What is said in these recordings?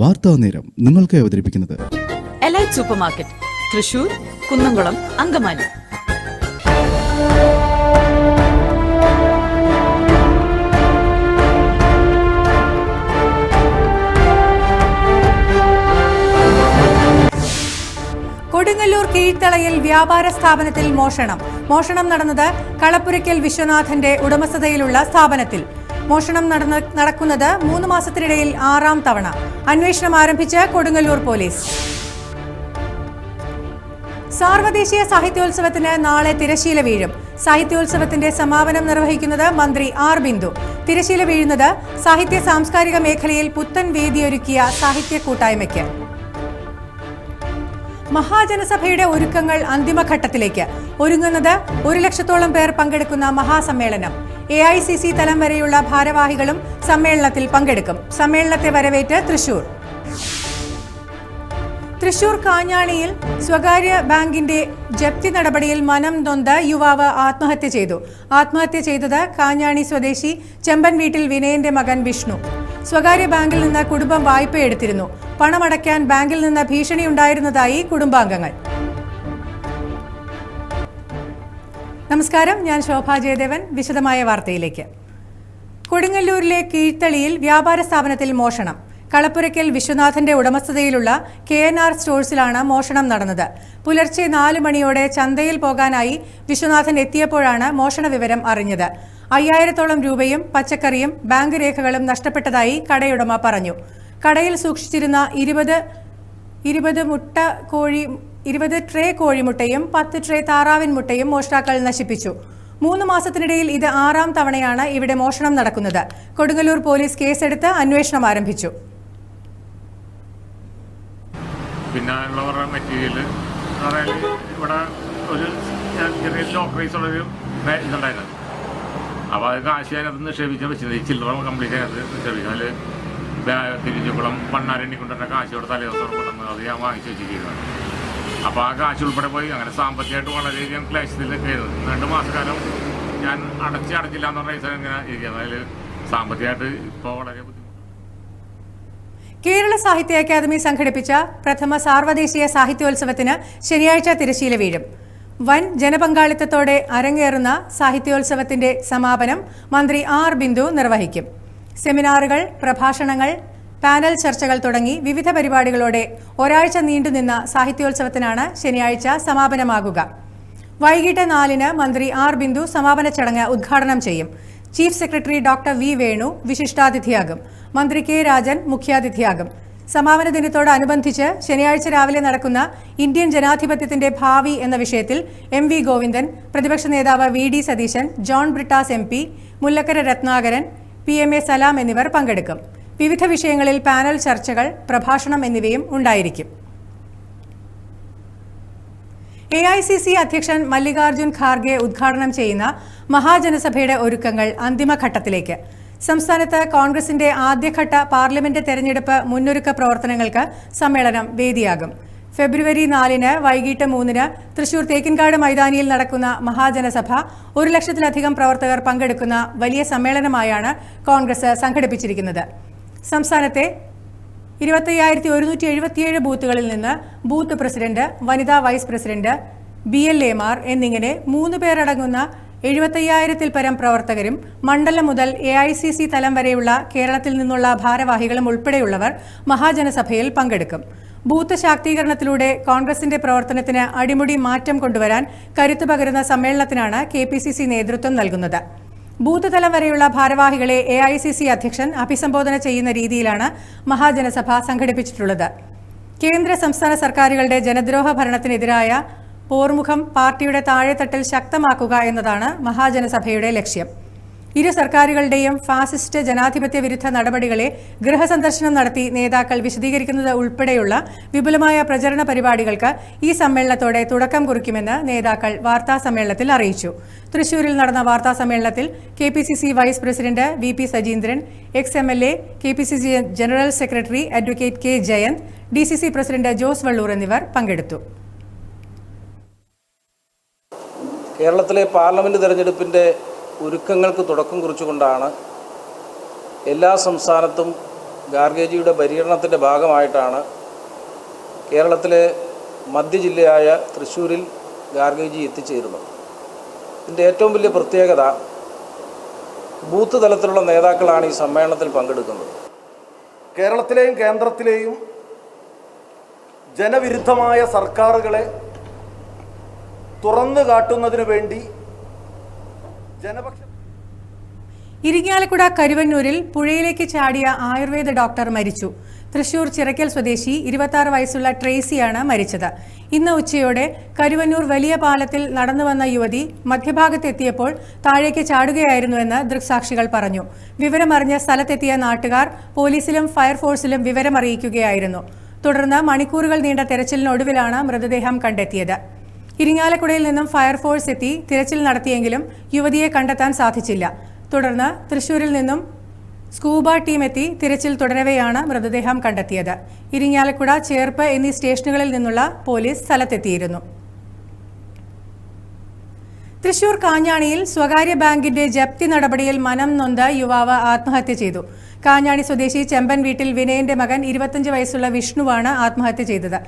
വാർത്താ നേരം നിങ്ങൾക്ക് അവതരിപ്പിക്കുന്നത് Elite super market Thrissur Kunnamkulam Angamaly. Kodungallur കീഴ്ത്തളയിൽ വ്യാപാര സ്ഥാപനത്തിൽ മോഷണം. മോഷണം നടന്നത് കളപ്പുരയ്ക്കൽ വിശ്വനാഥന്റെ ഉടമസ്ഥതയിലുള്ള സ്ഥാപനത്തിൽ. മോഷണം നടന്ന നടക്കുന്നത് മൂന്ന് മാസത്തിനിടയിൽ ആറാം തവണ. അന്വേഷണം ആരംഭിച്ച് കൊടുങ്ങല്ലൂർ പോലീസ്. സാർവദേശീയ സാഹിത്യോത്സവത്തിന് നാളെ തിരശീല വീഴും. സാഹിത്യോത്സവത്തിന്റെ സമാപനം നിർവഹിക്കുന്നത് മന്ത്രി ആർ ബിന്ദു. തിരശീല വീഴുന്നത് സാഹിത്യ സാംസ്കാരിക മേഖലയിൽ പുത്തൻ വേദിയൊരുക്കിയ സാഹിത്യ കൂട്ടായ്മയ്ക്ക്. മഹാജനസഭയുടെ ഒരുക്കങ്ങൾ അന്തിമഘട്ടത്തിലേക്ക്. ഒരുങ്ങുന്നത് ഒരു ലക്ഷത്തോളം പേർ പങ്കെടുക്കുന്ന മഹാസമ്മേളനം. എ ഐ സി സി തലം വരെയുള്ള ഭാരവാഹികളും സമ്മേളനത്തിൽ പങ്കെടുക്കും. സമ്മേളനത്തെ വരവേറ്റ് തൃശൂർ. തൃശൂർ കാഞ്ഞാണിയിൽ സ്വകാര്യ ബാങ്കിന്റെ ജപ്തി നടപടിയിൽ മനം നൊന്ത യുവാവ് ആത്മഹത്യ ചെയ്തു. ആത്മഹത്യ ചെയ്തത് കാഞ്ഞാണി സ്വദേശി ചെമ്പൻ വീട്ടിൽ വിനയന്റെ മകൻ വിഷ്ണു. സ്വകാര്യ ബാങ്കിൽ നിന്ന് കുടുംബം വായ്പയെടുത്തിരുന്നു. പണമടയ്ക്കാൻ ബാങ്കിൽ നിന്ന് ഭീഷണിയുണ്ടായിരുന്നതായി കുടുംബാംഗങ്ങൾ. നമസ്കാരം ഞാൻ ശോഭാ ജയദേവൻ വിശദമായ വാർത്തയിലേക്ക്. കൊടുങ്ങല്ലൂരിലെ കീഴ്ത്തളിയിൽ വ്യാപാര സ്ഥാപനത്തിൽ മോഷണം. കളപ്പുരയ്ക്കൽ വിശ്വനാഥന്റെ ഉടമസ്ഥതയിലുള്ള കെ എൻ ആർ സ്റ്റോഴ്സിലാണ് മോഷണം നടന്നത്. പുലർച്ചെ നാല് മണിയോടെ ചന്തയിൽ പോകാനായി വിശ്വനാഥൻ എത്തിയപ്പോഴാണ് മോഷണ വിവരം അറിഞ്ഞത്. അയ്യായിരത്തോളം രൂപയും പച്ചക്കറിയും ബാങ്ക് രേഖകളും നഷ്ടപ്പെട്ടതായി കടയുടമ പറഞ്ഞു. കടയിൽ സൂക്ഷിച്ചിരുന്ന ഇരുപത് ഇരുപത് മുട്ട കോഴി ഇരുപത് ട്രേ കോഴിമുട്ടയും പത്ത് ട്രേ താറാവിൻ മുട്ടയും മോഷ്ടാക്കൾ നശിപ്പിച്ചു. മൂന്ന് മാസത്തിനിടയിൽ ഇത് ആറാം തവണയാണ് ഇവിടെ മോഷണം നടക്കുന്നത്. കൊടുങ്ങല്ലൂർ പോലീസ് കേസെടുത്ത് അന്വേഷണം ആരംഭിച്ചു. അതായത് ഇവിടെ ഒരു കംപ്ലീറ്റ് തിരിഞ്ഞുകുളം പണ്ണാരണ്ണി കൊണ്ടുവരുന്ന കാശ് തലേ ദിവസം കൊണ്ടുവന്ന് അത് ഞാൻ വാങ്ങിച്ചു വെച്ചിരിക്കുകയാണ്. അപ്പോൾ ആ കാശ് ഉൾപ്പെടെ പോയി. അങ്ങനെ സാമ്പത്തികമായിട്ട് വളരെയധികം ക്ലേശത്തിലൊക്കെ ആയിരുന്നു രണ്ട് മാസക്കാലം ഞാൻ അടച്ച് അടച്ചില്ല എന്ന് പറഞ്ഞ പൈസ ഇങ്ങനെ ഇരിക്കുന്നത് അതിൽ സാമ്പത്തികമായിട്ട് ഇപ്പോൾ വളരെ കേരള സാഹിത്യ അക്കാദമി സംഘടിപ്പിച്ച പ്രഥമ സാർവദേശീയ സാഹിത്യോത്സവത്തിന് ശനിയാഴ്ച തിരശീല വീഴും. വൻ ജനപങ്കാളിത്തത്തോടെ അരങ്ങേറുന്ന സാഹിത്യോത്സവത്തിന്റെ സമാപനം മന്ത്രി ആർ ബിന്ദു നിർവഹിക്കും. സെമിനാറുകൾ പ്രഭാഷണങ്ങൾ പാനൽ ചർച്ചകൾ തുടങ്ങി വിവിധ പരിപാടികളോടെ ഒരാഴ്ച നീണ്ടുനിന്ന സാഹിത്യോത്സവത്തിനാണ് ശനിയാഴ്ച സമാപനമാകുക. വൈകിട്ട് നാലിന് മന്ത്രി ആർ ബിന്ദു സമാപന ചടങ്ങ് ഉദ്ഘാടനം ചെയ്യും. Chief secretary doctor V Venu വിശിഷ്ടാതിഥിയാകും. മന്ത്രി കെ രാജൻ മുഖ്യാതിഥിയാകും. സമാപന ദിനത്തോടനുബന്ധിച്ച് ശനിയാഴ്ച രാവിലെ നടക്കുന്ന ഇന്ത്യൻ ജനാധിപത്യത്തിന്റെ ഭാവി എന്ന വിഷയത്തിൽ എം വി ഗോവിന്ദൻ പ്രതിപക്ഷ നേതാവ് V D Satheesan John Brittas M P Mullakkara Ratnakaran P M A Salam എന്നിവർ പങ്കെടുക്കും. വിവിധ വിഷയങ്ങളിൽ പാനൽ ചർച്ചകൾ പ്രഭാഷണം എന്നിവയും ഉണ്ടായിരിക്കും. എ ഐ സി സി അധ്യക്ഷൻ മല്ലികാർജുൻ ഖാർഗെ ഉദ്ഘാടനം ചെയ്യുന്ന മഹാജനസഭയുടെ ഒരുക്കങ്ങൾ അന്തിമഘട്ടത്തിലേക്ക്. സംസ്ഥാനത്ത് കോൺഗ്രസിന്റെ ആദ്യഘട്ട പാർലമെന്റ് തെരഞ്ഞെടുപ്പ് മുന്നൊരുക്ക പ്രവർത്തനങ്ങൾക്ക് സമ്മേളനം വേദിയാകും. ഫെബ്രുവരി നാലിന് വൈകിട്ട് മൂന്നിന് തൃശൂർ തേക്കിൻകാട് മൈതാനിയിൽ നടക്കുന്ന മഹാജനസഭ ഒരു ലക്ഷത്തിലധികം പ്രവർത്തകർ പങ്കെടുക്കുന്ന വലിയ സമ്മേളനമായാണ് കോൺഗ്രസ് സംഘടിപ്പിച്ചിരിക്കുന്നത്. സംസ്ഥാനത്തെ ഇരുപത്തയ്യായിരത്തി ഒരുന്നൂറ്റി എഴുപത്തിയേഴ് ബൂത്തുകളിൽ നിന്ന് ബൂത്ത് പ്രസിഡന്റ് വനിതാ വൈസ് പ്രസിഡന്റ് ബി എൽ എമാർ എന്നിങ്ങനെ മൂന്ന് പേരടങ്ങുന്ന എഴുപത്തയ്യായിരത്തിൽ പരം പ്രവർത്തകരും മണ്ഡലം മുതൽ എ ഐ സി സി തലം വരെയുള്ള കേരളത്തിൽ നിന്നുള്ള ഭാരവാഹികളും ഉൾപ്പെടെയുള്ളവർ മഹാജനസഭയിൽ പങ്കെടുക്കും. ബൂത്ത് ശാക്തീകരണത്തിലൂടെ കോൺഗ്രസിന്റെ പ്രവർത്തനത്തിന് അടിമുടി മാറ്റം കൊണ്ടുവരാൻ കരുത്തു പകരുന്ന സമ്മേളനത്തിനാണ് കെ നേതൃത്വം നൽകുന്നത്. ബൂത്ത് തലം വരെയുള്ള ഭാരവാഹികളെ എ ഐ സി സി അധ്യക്ഷൻ അഭിസംബോധന ചെയ്യുന്ന രീതിയിലാണ് മഹാജനസഭ സംഘടിപ്പിച്ചിട്ടുള്ളത്. കേന്ദ്ര സംസ്ഥാന സർക്കാരുകളുടെ ജനദ്രോഹ ഭരണത്തിനെതിരായ പോർമുഖം പാർട്ടിയുടെ താഴെത്തട്ടിൽ ശക്തമാക്കുക എന്നതാണ് മഹാജനസഭയുടെ ലക്ഷ്യം. ഇരു സർക്കാരുകളുടെയും ഫാസിസ്റ്റ് ജനാധിപത്യ വിരുദ്ധ നടപടികളെ ഗൃഹസന്ദർശനം നടത്തി നേതാക്കൾ വിശദീകരിക്കുന്നത് ഉൾപ്പെടെയുള്ള വിപുലമായ പ്രചരണ പരിപാടികൾക്ക് ഈ സമ്മേളനത്തോടെ തുടക്കം കുറിക്കുമെന്ന് നേതാക്കൾ വാർത്താ സമ്മേളനത്തിൽ അറിയിച്ചു. തൃശൂരിൽ നടന്ന വാർത്താ സമ്മേളനത്തിൽ K P C C vice president V P Sajeendran ex M L A K P C C general secretary advocate K Jayanth D C C president Jose Valloor എന്നിവർ പങ്കെടുത്തു. കേരളത്തിലെ പാർലമെന്റ് തിരഞ്ഞെടുപ്പിന്റെ ഒരുക്കങ്ങൾക്ക് തുടക്കം കുറിച്ചുകൊണ്ടാണ് എല്ലാ സംസ്ഥാനത്തും ഗാർഗേജിയുടെ പര്യടനത്തിന്റെ ഭാഗമായിട്ടാണ് കേരളത്തിലെ മധ്യ ജില്ലയായ തൃശ്ശൂരിൽ ഗാർഗേജി എത്തിച്ചേരുന്നത്. ഇതിന്റെ ഏറ്റവും വലിയ പ്രത്യേകത ബൂത്ത് തലത്തിലുള്ള നേതാക്കളാണ് ഈ സമ്മേളനത്തിൽ പങ്കെടുക്കുന്നത്. കേരളത്തിലെയും കേന്ദ്രത്തിലെയും ജനവിരുദ്ധമായ സർക്കാരുകളെ തുറന്നു കാട്ടുന്നതിനു വേണ്ടി ജനപക്ഷ. ഇരിങ്ങാലക്കുട കരുവന്നൂരിൽ പുഴയിലേക്ക് ചാടിയ ആയുർവേദ ഡോക്ടർ മരിച്ചു. തൃശൂർ ചിറക്കൽ സ്വദേശി ഇരുപത്തി വയസ്സുള്ള ട്രേസിയാണ് മരിച്ചത്. ഇന്ന് ഉച്ചയോടെ കരുവന്നൂർ വലിയ പാലത്തിൽ നടന്നു വന്ന യുവതി മധ്യഭാഗത്തെത്തിയപ്പോൾ താഴേക്ക് ചാടുകയായിരുന്നുവെന്ന് ദൃക്സാക്ഷികൾ പറഞ്ഞു. വിവരമറിഞ്ഞ സ്ഥലത്തെത്തിയ നാട്ടുകാർ പോലീസിലും ഫയർഫോഴ്സിലും വിവരമറിയിക്കുകയായിരുന്നു. തുടർന്ന് മണിക്കൂറുകൾ നീണ്ട തെരച്ചിലിനൊടുവിലാണ് മൃതദേഹം കണ്ടെത്തിയത്. ഇരിങ്ങാലക്കുടയിൽ നിന്നും ഫയർഫോഴ്സ് എത്തി തിരച്ചിൽ നടത്തിയെങ്കിലും യുവതിയെ കണ്ടെത്താൻ സാധിച്ചില്ല. തുടർന്ന് തൃശൂരിൽ നിന്നും സ്കൂബ ടീം എത്തി തിരച്ചിൽ തുടരവെയാണ് മൃതദേഹം കണ്ടെത്തിയത്. ഇരിങ്ങാലക്കുട ചേർപ്പ് എന്നീ സ്റ്റേഷനുകളിൽ നിന്നുള്ള പോലീസ് സ്ഥലത്തെത്തിയിരുന്നു. തൃശൂർ കാഞ്ഞാണിയിൽ സ്വകാര്യ ബാങ്കിന്റെ ജപ്തി നടപടിയിൽ മനം നൊന്ത യുവാവ് ആത്മഹത്യ ചെയ്തു. കാഞ്ഞാണി സ്വദേശി ചെമ്പൻ വീട്ടിൽ വിനയന്റെ മകൻ ഇരുപത്തഞ്ച് വയസ്സുള്ള വിഷ്ണുവാണ് ആത്മഹത്യ ചെയ്തത്.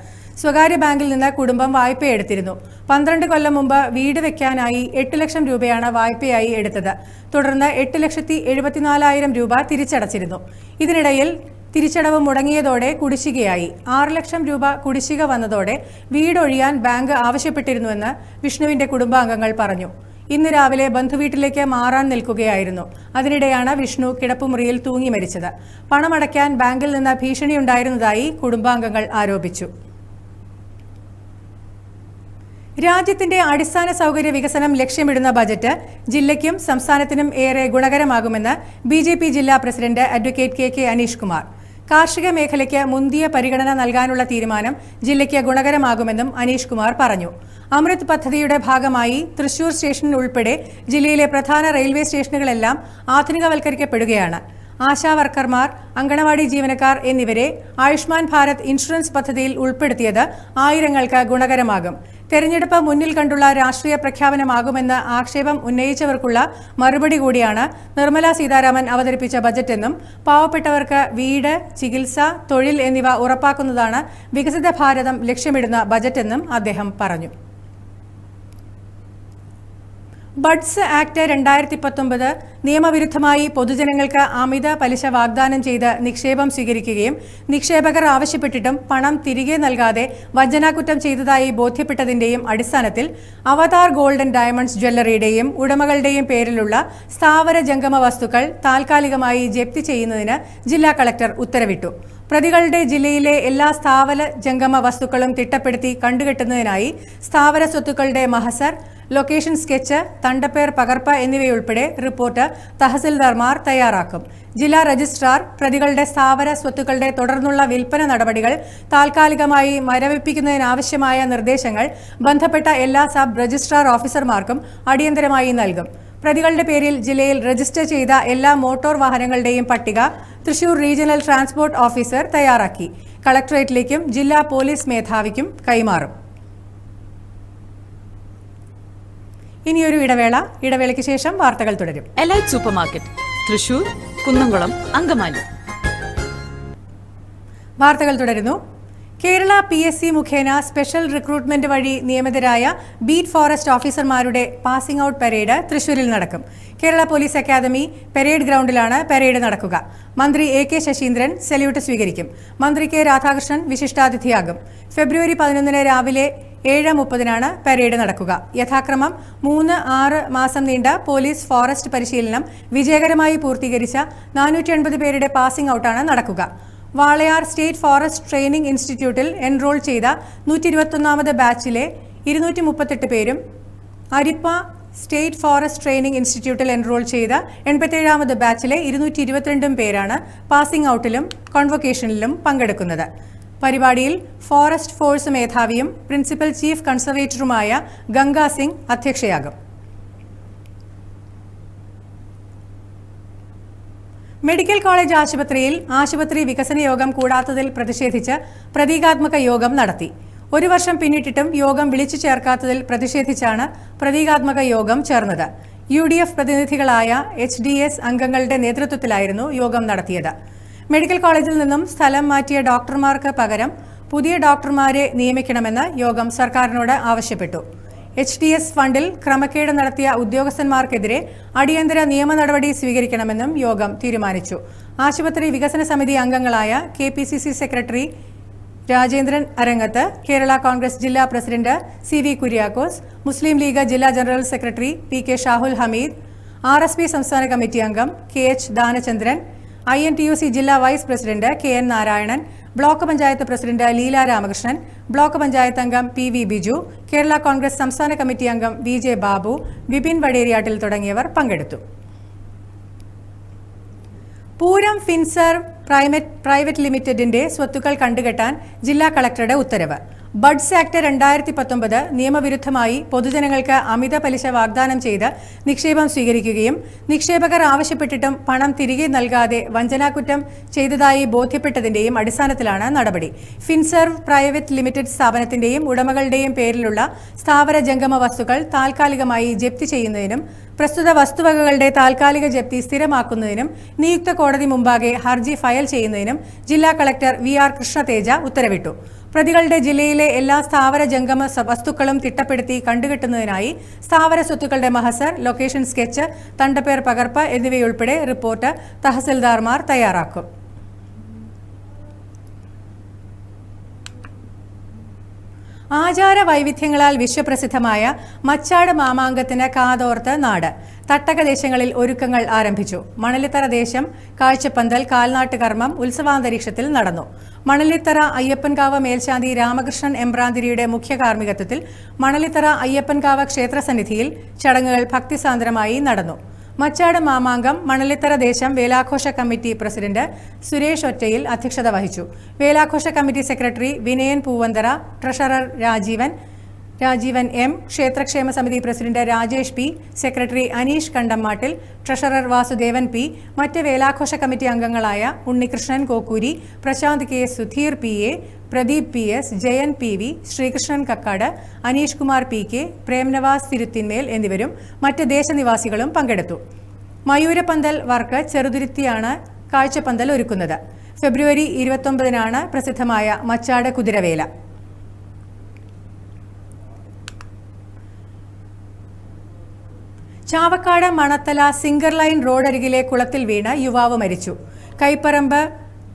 സ്വകാര്യ ബാങ്കിൽ നിന്ന് കുടുംബം വായ്പയെടുത്തിരുന്നു. പന്ത്രണ്ട് കൊല്ലം മുമ്പ് വീട് വെക്കാനായി എട്ട് ലക്ഷം രൂപയാണ് വായ്പയായി എടുത്തത്. തുടർന്ന് എട്ട് ലക്ഷത്തി എഴുപത്തിനാലായിരം രൂപ തിരിച്ചടച്ചിരുന്നു. ഇതിനിടയിൽ തിരിച്ചടവ് മുടങ്ങിയതോടെ കുടിശ്ശികയായി. ആറ് ലക്ഷം രൂപ കുടിശ്ശിക വന്നതോടെ വീടൊഴിയാൻ ബാങ്ക് ആവശ്യപ്പെട്ടിരുന്നുവെന്ന് വിഷ്ണുവിന്റെ കുടുംബാംഗങ്ങൾ പറഞ്ഞു. ഇന്ന് രാവിലെ ബന്ധുവീട്ടിലേക്ക് മാറാൻ നിൽക്കുകയായിരുന്നു. അതിനിടെയാണ് വിഷ്ണു കിടപ്പുമുറിയിൽ തൂങ്ങി മരിച്ചത്. പണമടയ്ക്കാൻ ബാങ്കിൽ നിന്ന് ഭീഷണിയുണ്ടായിരുന്നതായി കുടുംബാംഗങ്ങൾ ആരോപിച്ചു. രാജ്യത്തിന്റെ അടിസ്ഥാന സൗകര്യ വികസനം ലക്ഷ്യമിടുന്ന ബജറ്റ് ജില്ലയ്ക്കും സംസ്ഥാനത്തിനും ഏറെ ഗുണകരമാകുമെന്ന് ബി ജില്ലാ president advocate K K Aneesh Kumar. കാർഷിക മേഖലയ്ക്ക് മുന്തിയ പരിഗണന നൽകാനുള്ള തീരുമാനം ജില്ലയ്ക്ക് ഗുണകരമാകുമെന്നും അനീഷ് കുമാർ പറഞ്ഞു. അമൃത് പദ്ധതിയുടെ ഭാഗമായി തൃശൂർ സ്റ്റേഷൻ ഉൾപ്പെടെ ജില്ലയിലെ പ്രധാന റെയിൽവേ സ്റ്റേഷനുകളെല്ലാം ആധുനികവൽക്കരിക്കപ്പെടുകയാണ്. ആശാ വർക്കർമാർ അങ്കണവാടി ജീവനക്കാർ എന്നിവരെ ആയുഷ്മാൻ ഭാരത് ഇൻഷുറൻസ് പദ്ധതിയിൽ ഉൾപ്പെടുത്തിയത് ആയിരങ്ങൾക്ക് ഗുണകരമാകും. തെരഞ്ഞെടുപ്പ് മുന്നിൽ കണ്ടുള്ള രാഷ്ട്രീയ പ്രഖ്യാപനമാകുമെന്ന് ആക്ഷേപം ഉന്നയിച്ചവർക്കുള്ള മറുപടി കൂടിയാണ് നിർമ്മല സീതാരാമൻ അവതരിപ്പിച്ച ബജറ്റെന്നും പാവപ്പെട്ടവർക്ക് വീട് ചികിത്സ തൊഴിൽ എന്നിവ ഉറപ്പാക്കുന്നതാണ് വികസിത ഭാരതം ലക്ഷ്യമിടുന്ന ബജറ്റെന്നും അദ്ദേഹം പറഞ്ഞു. ബഡ്സ് ആക്ട് രണ്ടായിരത്തി പത്തൊമ്പത് നിയമവിരുദ്ധമായി പൊതുജനങ്ങൾക്ക് അമിത പലിശ വാഗ്ദാനം ചെയ്ത് നിക്ഷേപം സ്വീകരിക്കുകയും നിക്ഷേപകർ ആവശ്യപ്പെട്ടിട്ടും പണം തിരികെ നൽകാതെ വഞ്ചനാക്കുറ്റം ചെയ്തതായി ബോധ്യപ്പെട്ടതിന്റെയും അടിസ്ഥാനത്തിൽ അവതാർ ഗോൾഡൻ ഡയമണ്ട്സ് ജ്വല്ലറിയുടെയും ഉടമകളുടെയും പേരിലുള്ള സ്ഥാവര ജംഗമ വസ്തുക്കൾ താൽക്കാലികമായി ജപ്തി ചെയ്യുന്നതിന് ജില്ലാ കളക്ടർ ഉത്തരവിട്ടു. പ്രതികളുടെ ജില്ലയിലെ എല്ലാ സ്ഥാവര ജംഗമ വസ്തുക്കളും തിട്ടപ്പെടുത്തി കണ്ടുകെട്ടുന്നതിനായി സ്ഥാവര സ്വത്തുക്കളുടെ മഹസർ ലൊക്കേഷൻ സ്കെച്ച് തണ്ടപ്പേർ പകർപ്പ് എന്നിവയുൾപ്പെടെ റിപ്പോർട്ട് തഹസിൽദാർമാർ തയ്യാറാക്കും. ജില്ലാ രജിസ്ട്രാർ പ്രതികളുടെ സ്ഥാവര സ്വത്തുക്കളുടെ തുടർന്നുള്ള വിൽപ്പന നടപടികൾ താൽക്കാലികമായി മരവിപ്പിക്കുന്നതിനാവശ്യമായ നിർദ്ദേശങ്ങൾ ബന്ധപ്പെട്ട എല്ലാ സബ് രജിസ്ട്രാർ ഓഫീസർമാർക്കും അടിയന്തരമായി നൽകും. പ്രതികളുടെ പേരിൽ ജില്ലയിൽ രജിസ്റ്റർ ചെയ്ത എല്ലാ മോട്ടോർ വാഹനങ്ങളുടെയും പട്ടിക തൃശൂർ റീജിയണൽ ട്രാൻസ്പോർട്ട് ഓഫീസർ തയ്യാറാക്കി. കളക്ടറേറ്റിലേക്കും ജില്ലാ പോലീസ് മേധാവിക്കും കൈമാറും. ഇനിയൊരു ഇടവേള. ഇടവേളയ്ക്ക് ശേഷം വാർത്തകൾ തുടരും. Elite super market Thrissur Kunnamkulam Angamaly. വാർത്തകൾ തുടരുന്നു. കേരള പി എസ് സി മുഖേന സ്പെഷ്യൽ റിക്രൂട്ട്മെന്റ് വഴി നിയമിതരായ ബീറ്റ് ഫോറസ്റ്റ് ഓഫീസർമാരുടെ പാസിംഗ് ഔട്ട് പരേഡ് തൃശൂരിൽ നടക്കും. കേരള പോലീസ് അക്കാദമി പരേഡ് ഗ്രൗണ്ടിലാണ് പരേഡ് നടക്കുക. മന്ത്രി എ കെ ശശീന്ദ്രൻ സല്യൂട്ട് സ്വീകരിക്കും. മന്ത്രി കെ രാധാകൃഷ്ണൻ വിശിഷ്ടാതിഥിയാകും. ഫെബ്രുവരി പതിനൊന്നിന് രാവിലെ ഏഴ് മുപ്പതിനാണ് പരേഡ് നടക്കുക. യഥാക്രമം മൂന്ന് ആറ് മാസം നീണ്ട പോലീസ് ഫോറസ്റ്റ് പരിശീലനം വിജയകരമായി പൂർത്തീകരിച്ച നാനൂറ്റി പേരുടെ പാസിംഗ് ഔട്ടാണ് നടക്കുക. വാളയാർ സ്റ്റേറ്റ് ഫോറസ്റ്റ് ട്രെയിനിംഗ് ഇൻസ്റ്റിറ്റ്യൂട്ടിൽ എൻറോൾ ചെയ്ത നൂറ്റി ഇരുപത്തൊന്നാമത് ബാച്ചിലെ ഇരുന്നൂറ്റി മുപ്പത്തെട്ട് പേരും അരിപ്പ സ്റ്റേറ്റ് ഫോറസ്റ്റ് ട്രെയിനിംഗ് ഇൻസ്റ്റിറ്റ്യൂട്ടിൽ എൻറോൾ ചെയ്ത എൺപത്തേഴാമത് ബാച്ചിലെ ഇരുന്നൂറ്റി ഇരുപത്തിരണ്ടും പേരാണ് പാസിംഗ് ഔട്ടിലും കോൺവൊക്കേഷനിലും പങ്കെടുക്കുന്നത്. പരിപാടിയിൽ ഫോറസ്റ്റ് ഫോഴ്സ് മേധാവിയും പ്രിൻസിപ്പൽ ചീഫ് കൺസർവേറ്ററുമായ ഗംഗാ സിംഗ് അധ്യക്ഷയാകും. മെഡിക്കൽ കോളേജ് ആശുപത്രിയിൽ ആശുപത്രി വികസന യോഗം കൂടാത്തതിൽ പ്രതിഷേധിച്ച് പ്രതീകാത്മക യോഗം നടത്തി. ഒരു വർഷം പിന്നിട്ടിട്ടും യോഗം വിളിച്ചു ചേർക്കാത്തതിൽ പ്രതിഷേധിച്ചാണ് പ്രതീകാത്മക യോഗം ചേർന്നത്. യു ഡി എഫ് പ്രതിനിധികളായ എച്ച് ഡി എസ് അംഗങ്ങളുടെ നേതൃത്വത്തിലായിരുന്നു യോഗം നടത്തിയത്. മെഡിക്കൽ കോളേജിൽ നിന്നും സ്ഥലം മാറ്റിയ ഡോക്ടർമാർക്ക് പകരം പുതിയ ഡോക്ടർമാരെ നിയമിക്കണമെന്ന് യോഗം സർക്കാരിനോട് ആവശ്യപ്പെട്ടു. എച്ച് ഡി എസ് ഫണ്ടിൽ ക്രമക്കേട് നടത്തിയ ഉദ്യോഗസ്ഥന്മാർക്കെതിരെ അടിയന്തര നിയമ നടപടി സ്വീകരിക്കണമെന്നും യോഗം തീരുമാനിച്ചു. ആശുപത്രി വികസന സമിതി അംഗങ്ങളായ K P C C secretary Rajendran Arangath Kerala Congress ജില്ലാ president C V Kuriakose Muslim League ജില്ലാ general secretary P K Shahul Hameed R S P സംസ്ഥാന കമ്മിറ്റി അംഗം K H Danachandran I N T U C ജില്ലാ vice president K N Narayanan block panchayat president Leela Ramakrishnan block panchayat അംഗം P V Biju Kerala Congress സംസ്ഥാന committee അംഗം V J Babu Vipin Vaderiyattil തുടങ്ങിയവർ പങ്കെടുത്തു. Pooram Finserv private private ലിമിറ്റഡിന്റെ സ്വത്തുക്കൾ കണ്ടുകെട്ടാൻ ജില്ലാ കളക്ടറുടെ ഉത്തരവ്. ബഡ്സ് ആക്ട് രണ്ടായിരത്തി പത്തൊമ്പത് നിയമവിരുദ്ധമായി പൊതുജനങ്ങൾക്ക് അമിത പലിശ വാഗ്ദാനം ചെയ്ത് നിക്ഷേപം സ്വീകരിക്കുകയും നിക്ഷേപകർ ആവശ്യപ്പെട്ടിട്ടും പണം തിരികെ നൽകാതെ വഞ്ചനാക്കുറ്റം ചെയ്തതായി ബോധ്യപ്പെട്ടതിന്റെയും അടിസ്ഥാനത്തിലാണ് നടപടി. ഫിൻസർവ് പ്രൈവറ്റ് ലിമിറ്റഡ് സ്ഥാപനത്തിന്റെയും ഉടമകളുടെയും പേരിലുള്ള സ്ഥാവര ജംഗമ വസ്തുക്കൾ താൽക്കാലികമായി ജപ്തി ചെയ്യുന്നതിനും പ്രസ്തുത വസ്തുവകകളുടെ താൽക്കാലിക ജപ്തി സ്ഥിരമാക്കുന്നതിനും നിയുക്ത കോടതി മുമ്പാകെ ഹർജി ഫയൽ ചെയ്യുന്നതിനും ജില്ലാ കളക്ടർ വി ആർ കൃഷ്ണതേജ ഉത്തരവിട്ടു. പ്രതികളുടെ ജില്ലയിലെ എല്ലാ സ്ഥാവര ജംഗമ വസ്തുക്കളും തിട്ടപ്പെടുത്തി കണ്ടുകെട്ടുന്നതിനായി സ്ഥാവര സ്വത്തുക്കളുടെ മഹസർ ലൊക്കേഷൻ സ്കെച്ച് തണ്ടപ്പേർ പകർപ്പ് എന്നിവയുൾപ്പെടെ റിപ്പോർട്ട് തഹസിൽദാർമാർ തയ്യാറാക്കും. ആചാര വൈവിധ്യങ്ങളാൽ വിശ്വപ്രസിദ്ധമായ മച്ചാട് മാമാങ്കത്തിന് കാതോർത്ത് നാട്. തട്ടക ദേശങ്ങളിൽ ഒരുക്കങ്ങൾ ആരംഭിച്ചു. മണലിത്തറ ദേശം കാഴ്ചപ്പന്തൽ കാൽനാട്ട് കർമ്മം ഉത്സവാന്തരീക്ഷത്തിൽ നടന്നു. മണലിത്തറ അയ്യപ്പൻകാവ് മേൽശാന്തി രാമകൃഷ്ണൻ എമ്പ്രാന്തിരിയുടെ മുഖ്യ കാർമ്മികത്വത്തിൽ മണലിത്തറ അയ്യപ്പൻകാവ് ക്ഷേത്രസന്നിധിയിൽ ചടങ്ങുകൾ ഭക്തിസാന്ദ്രമായി നടന്നു. മച്ചാട് മാമാങ്കം മണലിത്തറ ദേശം വേലാഘോഷ കമ്മിറ്റി പ്രസിഡന്റ് സുരേഷ് ഒറ്റയിൽ അധ്യക്ഷത വഹിച്ചു. വേലാഘോഷ committee secretary Vinayan Poovanthara treasurer Rajeevan Rajeevan M ക്ഷേത്രക്ഷേമ സമിതി president Rajesh P secretary Aneesh Kandammattil treasurer Vasudevan P മറ്റ് വേലാഘോഷ കമ്മിറ്റി അംഗങ്ങളായ Unnikrishnan Kokkoori Prasanth K Sudheer P A Pradeep P S Jayan P V Sreekrishnan Kakkad Aneesh Kumar P K Premnavas Thiruthinmel എന്നിവരും മറ്റ് ദേശനിവാസികളും പങ്കെടുത്തു. മയൂരപന്തൽ work ചെറുതുരുത്തിയാണ് കാഴ്ചപ്പന്തൽ ഒരുക്കുന്നത്. ഫെബ്രുവരി ഇരുപത്തൊമ്പതിനാണ് പ്രസിദ്ധമായ മച്ചാട് കുതിരവേല. ചാവക്കാട് മണത്തല സിംഗർ ലൈൻ റോഡരികിലെ കുളത്തിൽ വീണ് യുവാവ് മരിച്ചു. കൈപ്പറമ്പ്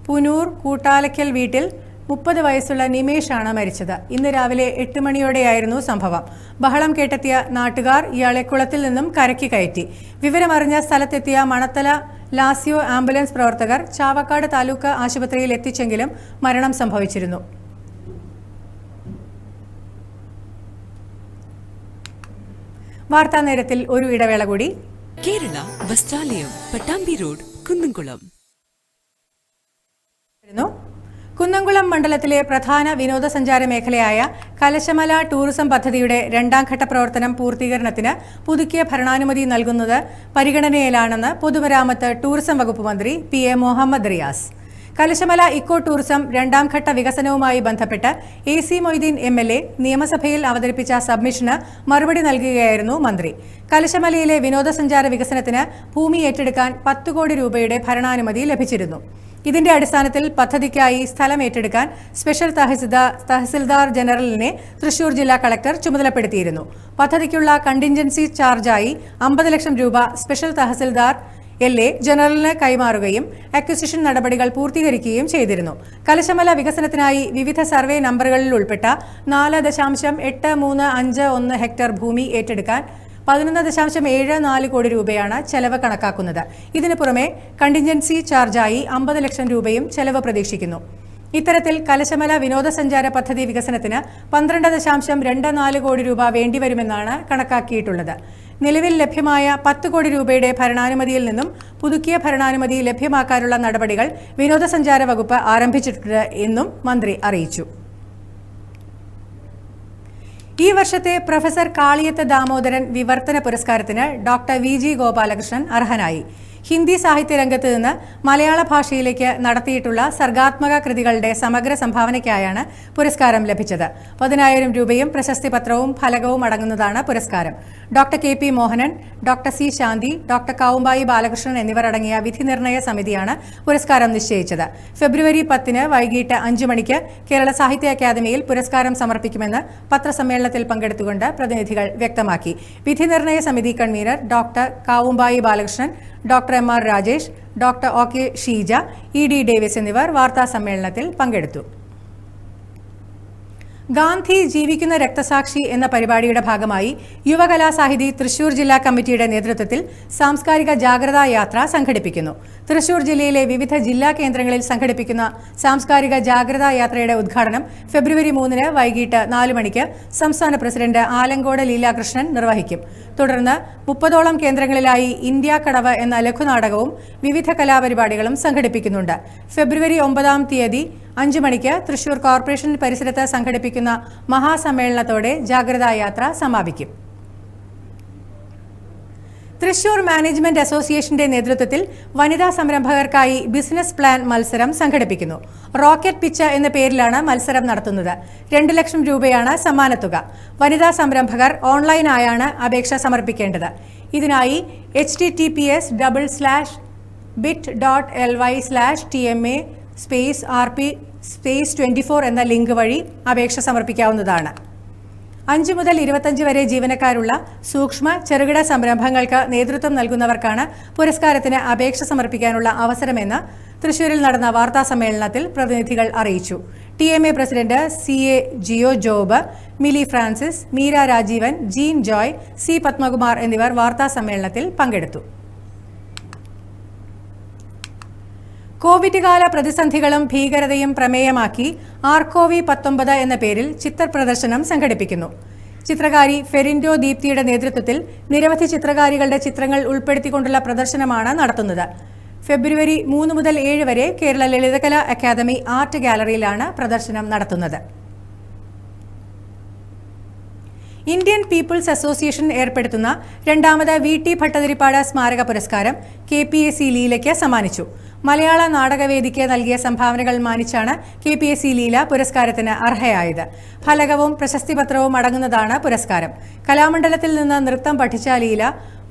പുനൂർ കൂട്ടാലയ്ക്കൽ വീട്ടിൽ മുപ്പത് വയസ്സുള്ള നിമേഷാണ് മരിച്ചത്. ഇന്ന് രാവിലെ എട്ട് മണിയോടെയായിരുന്നു സംഭവം. ബഹളം കേട്ടെത്തിയ നാട്ടുകാർ ഇയാളെ കുളത്തിൽ നിന്നും കരക്കി കയറ്റി. വിവരമറിഞ്ഞ സ്ഥലത്തെത്തിയ മണത്തല ലാസിയോ ആംബുലൻസ് പ്രവർത്തകർ ചാവക്കാട് താലൂക്ക് ആശുപത്രിയിൽ എത്തിച്ചെങ്കിലും മരണം സംഭവിച്ചിരുന്നു. വാർത്താ നേരത്തിൽ ഒരു ഇടവേള കൂടി. കേരള വസ്ത്രാലയം പട്ടാമ്പി റോഡ് കുന്നംകുളം. കുന്നംകുളം മണ്ഡലത്തിലെ പ്രധാന വിനോദസഞ്ചാര മേഖലയായ കലശമല ടൂറിസം പദ്ധതിയുടെ രണ്ടാം ഘട്ട പ്രവർത്തനം പൂർത്തീകരണത്തിന് പുതുക്കിയ ഭരണാനുമതി നൽകുന്നത് പരിഗണനയിലാണെന്ന് പൊതുമരാമത്ത് ടൂറിസം വകുപ്പ് മന്ത്രി P A Muhammad Riyas. Kalashamala eco tourism രണ്ടാം ഘട്ട വികസനവുമായി ബന്ധപ്പെട്ട് A C Moideen M L A നിയമസഭയിൽ അവതരിപ്പിച്ച സബ്മിഷന് മറുപടി നൽകുകയായിരുന്നു മന്ത്രി. കലശമലയിലെ വിനോദസഞ്ചാര വികസനത്തിന് ഭൂമി ഏറ്റെടുക്കാൻ പത്ത് കോടി രൂപയുടെ ഭരണാനുമതി ലഭിച്ചിരുന്നു. ഇതിന്റെ അടിസ്ഥാനത്തിൽ പദ്ധതിക്കായി സ്ഥലം ഏറ്റെടുക്കാൻ സ്പെഷ്യൽ തഹസിൽദാർ ജനറലിനെ തൃശൂർ ജില്ലാ കളക്ടർ ചുമതലപ്പെടുത്തിയിരുന്നു. പദ്ധതിക്കുള്ള കണ്ടിൻജൻസി ചാർജായി അമ്പത് ലക്ഷം രൂപ സ്പെഷ്യൽ തഹസിൽദാർ എൽ എ ജനറലിന് കൈമാറുകയും അക്വിസിഷൻ നടപടികൾ പൂർത്തീകരിക്കുകയും ചെയ്തിരുന്നു. കലശമല വികസനത്തിനായി വിവിധ സർവേ നമ്പറുകളിൽ ഉൾപ്പെട്ട നാല് ദശാംശം എട്ട് മൂന്ന് അഞ്ച് ഒന്ന് ഹെക്ടർ ഭൂമി ഏറ്റെടുക്കാൻ പതിനൊന്ന് ദശാംശം ഏഴ് നാല് കോടി രൂപയാണ് ചെലവ് കണക്കാക്കുന്നത്. ഇതിനു പുറമെ കണ്ടിൻജൻസി ചാർജായി അമ്പത് ലക്ഷം രൂപയും ചെലവ് പ്രതീക്ഷിക്കുന്നു. ഇത്തരത്തിൽ കലശമല വിനോദസഞ്ചാര പദ്ധതി വികസനത്തിന് പന്ത്രണ്ട് ദശാംശം രണ്ട് നാല് കോടി രൂപ വേണ്ടിവരുമെന്നാണ് കണക്കാക്കിയിട്ടുള്ളത്. നിലവിൽ ലഭ്യമായ പത്ത് കോടി രൂപയുടെ ഭരണാനുമതിയിൽ നിന്നും പുതുക്കിയ ഭരണാനുമതി ലഭ്യമാക്കാനുള്ള നടപടികൾ വിനോദസഞ്ചാര വകുപ്പ് ആരംഭിച്ചിട്ടുണ്ട് എന്നും മന്ത്രി അറിയിച്ചു. ഈ വർഷത്തെ പ്രൊഫസർ കാളിയത്ത് ദാമോദരൻ വിവർത്തന പുരസ്കാരത്തിന് ഡോക്ടർ വി ജി ഗോപാലകൃഷ്ണൻ അർഹനായി. ഹിന്ദി സാഹിത്യ രംഗത്ത് നിന്ന് മലയാള ഭാഷയിലേക്ക് നടത്തിയിട്ടുള്ള സർഗാത്മക കൃതികളുടെ സമഗ്ര സംഭാവനയ്ക്കായാണ് പുരസ്കാരം ലഭിച്ചത്. പതിനായിരം രൂപയും പ്രശസ്തി പത്രവും ഫലകവും അടങ്ങുന്നതാണ് പുരസ്കാരം. Doctor K P Mohanan doctor C Shanthi doctor Kavumbayi Balakrishnan എന്നിവർ അടങ്ങിയ വിധി നിർണയ സമിതിയാണ് പുരസ്കാരം നിശ്ചയിച്ചത്. ഫെബ്രുവരി പത്തിന് വൈകിട്ട് അഞ്ചു മണിക്ക് കേരള സാഹിത്യ അക്കാദമിയിൽ പുരസ്കാരം സമർപ്പിക്കുമെന്ന് പത്രസമ്മേളനത്തിൽ പങ്കെടുത്തുകൊണ്ട് പ്രതിനിധികൾ വ്യക്തമാക്കി. വിധി നിർണയ സമിതി convener doctor Kavumbayi Balakrishnan doctor M R Rajesh doctor O K Sheeja E D Davis എന്നിവർ വാർത്താ സമ്മേളനത്തിൽ പങ്കെടുത്തു. ഗാന്ധി ജീവിക്കുന്ന രക്തസാക്ഷി എന്ന പരിപാടിയുടെ ഭാഗമായി യുവകലാസാഹിതി തൃശൂർ ജില്ലാ കമ്മിറ്റിയുടെ നേതൃത്വത്തിൽ സാംസ്കാരിക ജാഗ്രതാ യാത്ര സംഘടിപ്പിക്കുന്നു. തൃശൂർ ജില്ലയിലെ വിവിധ ജില്ലാ കേന്ദ്രങ്ങളിൽ സംഘടിപ്പിക്കുന്ന സാംസ്കാരിക ജാഗ്രതാ യാത്രയുടെ ഉദ്ഘാടനം ഫെബ്രുവരി മൂന്നിന് വൈകിട്ട് നാല് മണിക്ക് സംസ്ഥാന പ്രസിഡന്റ് ആലങ്കോട് ലീലാകൃഷ്ണൻ നിർവഹിക്കും. തുടർന്ന് മുപ്പതോളം കേന്ദ്രങ്ങളിലായി ഇന്ത്യ കടവ് എന്ന ലഘുനാടകവും വിവിധ കലാപരിപാടികളും സംഘടിപ്പിക്കുന്നുണ്ട്. ഫെബ്രുവരി ഒമ്പതാം തീയതി അഞ്ചു മണിക്ക് തൃശൂർ കോർപ്പറേഷൻ പരിസരത്ത് സംഘടിപ്പിക്കുന്ന മഹാസമ്മേളനത്തോടെ ജാഗ്രതാ യാത്ര സമാപിക്കും. തൃശൂർ മാനേജ്മെന്റ് അസോസിയേഷന്റെ നേതൃത്വത്തിൽ വനിതാ സംരംഭകർക്കായി ബിസിനസ് പ്ലാൻ മത്സരം സംഘടിപ്പിക്കുന്നു. റോക്കറ്റ് പിച്ച എന്ന പേരിലാണ് മത്സരം നടത്തുന്നത്. രണ്ട് ലക്ഷം രൂപയാണ് സമ്മാനത്തുക വനിതാ സംരംഭകർ ഓൺലൈനായാണ് അപേക്ഷ സമർപ്പിക്കേണ്ടത്. ഇതിനായി H T T P S double slash bit dot L Y slash T M A space R P space twenty four എന്ന ലിങ്ക് വഴി അപേക്ഷ സമർപ്പിക്കാവുന്നതാണ്. അഞ്ച് മുതൽ ഇരുപത്തഞ്ച് വരെ ജീവനക്കാരുള്ള സൂക്ഷ്മ ചെറുകിട സംരംഭങ്ങൾക്ക് നേതൃത്വം നൽകുന്നവർക്കാണ് പുരസ്കാരത്തിന് അപേക്ഷ സമർപ്പിക്കാനുള്ള അവസരമെന്ന് തൃശൂരിൽ നടന്ന വാർത്താ സമ്മേളനത്തിൽ പ്രതിനിധികൾ അറിയിച്ചു. T M A president C A Jio Job Mili Francis Meera Rajeevan Jean Joy C Padmakumar എന്നിവർ വാർത്താ സമ്മേളനത്തിൽ പങ്കെടുത്തു. കോവിഡ് കാല പ്രതിസന്ധികളും ഭീകരതയും പ്രമേയമാക്കി ആർക്കോവി പത്തൊമ്പത് എന്ന പേരിൽ ചിത്രപ്രദർശനം സംഘടിപ്പിക്കുന്നു. ചിത്രകാരി ഫെറിൻഡോ ദീപ്തിയുടെ നേതൃത്വത്തിൽ നിരവധി ചിത്രകാരികളുടെ ചിത്രങ്ങൾ ഉൾപ്പെടുത്തിക്കൊണ്ടുള്ള പ്രദർശനമാണ് നടത്തുന്നത്. ഫെബ്രുവരി മൂന്ന് മുതൽ ഏഴ് വരെ കേരള ലളിതകലാ അക്കാദമി ആർട്ട് ഗാലറിയിലാണ് പ്രദർശനം നടത്തുന്നത്. ഇന്ത്യൻ പീപ്പിൾസ് അസോസിയേഷൻ ഏർപ്പെടുത്തുന്ന രണ്ടാമത് വി ടി ഭട്ടതിരിപ്പാട് സ്മാരക പുരസ്കാരം കെ പി എസ് സി ലീലയ്ക്ക് സമ്മാനിച്ചു. മലയാള നാടകവേദിക്ക് നൽകിയ സംഭാവനകൾ മാനിച്ചാണ് K P S C Leela പുരസ്കാരത്തിന് അർഹയായത്. ഫലകവും പ്രശസ്തിപത്രവും അടങ്ങുന്നതാണ് പുരസ്കാരം. കലാമണ്ഡലത്തിൽ നിന്ന് നൃത്തം പഠിച്ച ലീല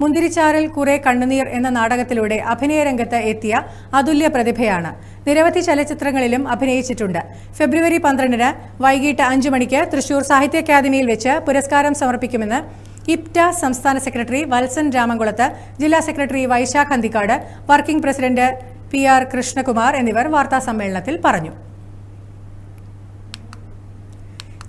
മുന്തിരിച്ചാറിൽ കുറെ കണ്ണുനീർ എന്ന നാടകത്തിലൂടെ അഭിനയരംഗത്ത് എത്തിയ അതുല്യ പ്രതിഭയാണ്. നിരവധി ചലച്ചിത്രങ്ങളിലും അഭിനയിച്ചിട്ടുണ്ട്. ഫെബ്രുവരി പന്ത്രണ്ടിന് വൈകിട്ട് അഞ്ചു മണിക്ക് തൃശൂർ സാഹിത്യ അക്കാദമിയിൽ വെച്ച് പുരസ്കാരം സമർപ്പിക്കുമെന്ന് ഇപ്റ്റ സംസ്ഥാന സെക്രട്ടറി വത്സൻ രാമംകുളത്ത് ജില്ലാ secretary Vaishakh Anthikkad working president P R Krishnakumar എന്നിവർ വാർത്താസമ്മേളനത്തിൽ പറഞ്ഞു.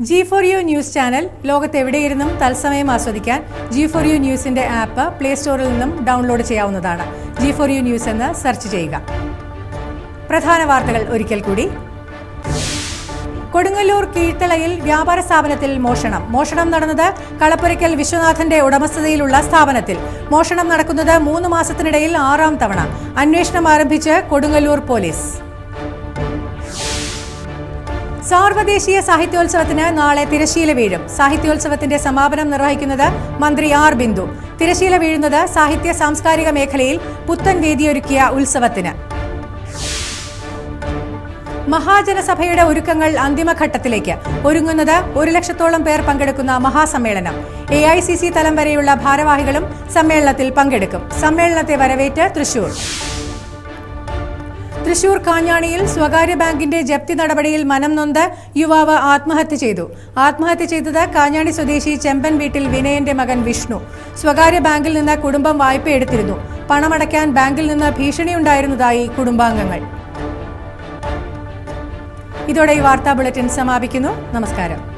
G four U news channel ലോകത്തെവിടെയിരുന്നും തത്സമയം ആസ്വദിക്കാൻ ജി ഫോർ യു ന്യൂസിന്റെ ആപ്പ് പ്ലേ സ്റ്റോറിൽ നിന്നും ഡൗൺലോഡ് ചെയ്യാവുന്നതാണ്. ജി ഫോർ യു ന്യൂസ് എന്ന് സെർച്ച് ചെയ്യുക. പ്രധാന വാർത്തകൾ ഒരിക്കൽ കൂടി. കൊടുങ്ങല്ലൂർ കീഴ്ത്തളയിൽ വ്യാപാര സ്ഥാപനത്തിൽ മോഷണം. മോഷണം നടന്നത് കളപ്പുരയ്ക്കൽ വിശ്വനാഥന്റെ ഉടമസ്ഥതയിലുള്ള സ്ഥാപനത്തിൽ. മോഷണം നടക്കുന്നത് മൂന്ന് മാസത്തിനിടയിൽ ആറാം തവണ. അന്വേഷണം ആരംഭിച്ച് കൊടുങ്ങല്ലൂർ പോലീസ്. സാർവദേശീയ സാഹിത്യോത്സവത്തിന് നാളെ തിരശീല വീഴും. സാഹിത്യോത്സവത്തിന്റെ സമാപനം നിർവഹിക്കുന്നത് മന്ത്രി ആർ ബിന്ദു. തിരശീല വീഴുന്നത് സാഹിത്യ സാംസ്കാരിക മേഖലയിൽ പുത്തൻ വേദിയൊരുക്കിയ ഉത്സവത്തിന്. മഹാജനസഭയുടെ ഒരുക്കങ്ങൾ അന്തിമഘട്ടത്തിലേക്ക്. ഒരുങ്ങുന്നത് ഒരു ലക്ഷത്തോളം പേർ പങ്കെടുക്കുന്ന മഹാസമ്മേളനം. എ ഐ സി സി തലം വരെയുള്ള ഭാരവാഹികളും സമ്മേളനത്തിൽ പങ്കെടുക്കും. സമ്മേളനത്തെ വരവേറ്റ് തൃശൂർ. തൃശൂർ കാഞ്ഞാണിയിൽ സ്വകാര്യ ബാങ്കിന്റെ ജപ്തി നടപടിയിൽ മനം നൊന്ത് യുവാവ് ആത്മഹത്യ ചെയ്തു. ആത്മഹത്യ ചെയ്തത് കാഞ്ഞാണി സ്വദേശി ചെമ്പൻ വീട്ടിൽ വിനയന്റെ മകൻ വിഷ്ണു. സ്വകാര്യ ബാങ്കിൽ നിന്ന് കുടുംബം വായ്പയെടുത്തിരുന്നു പണമടയ്ക്കാൻ ബാങ്കിൽ നിന്ന് ഭീഷണിയുണ്ടായിരുന്നതായി കുടുംബാംഗങ്ങൾ. ഇതോടെ ഈ വാർത്താ ബുള്ളറ്റിൻ സമാപിക്കുന്നു. നമസ്കാരം.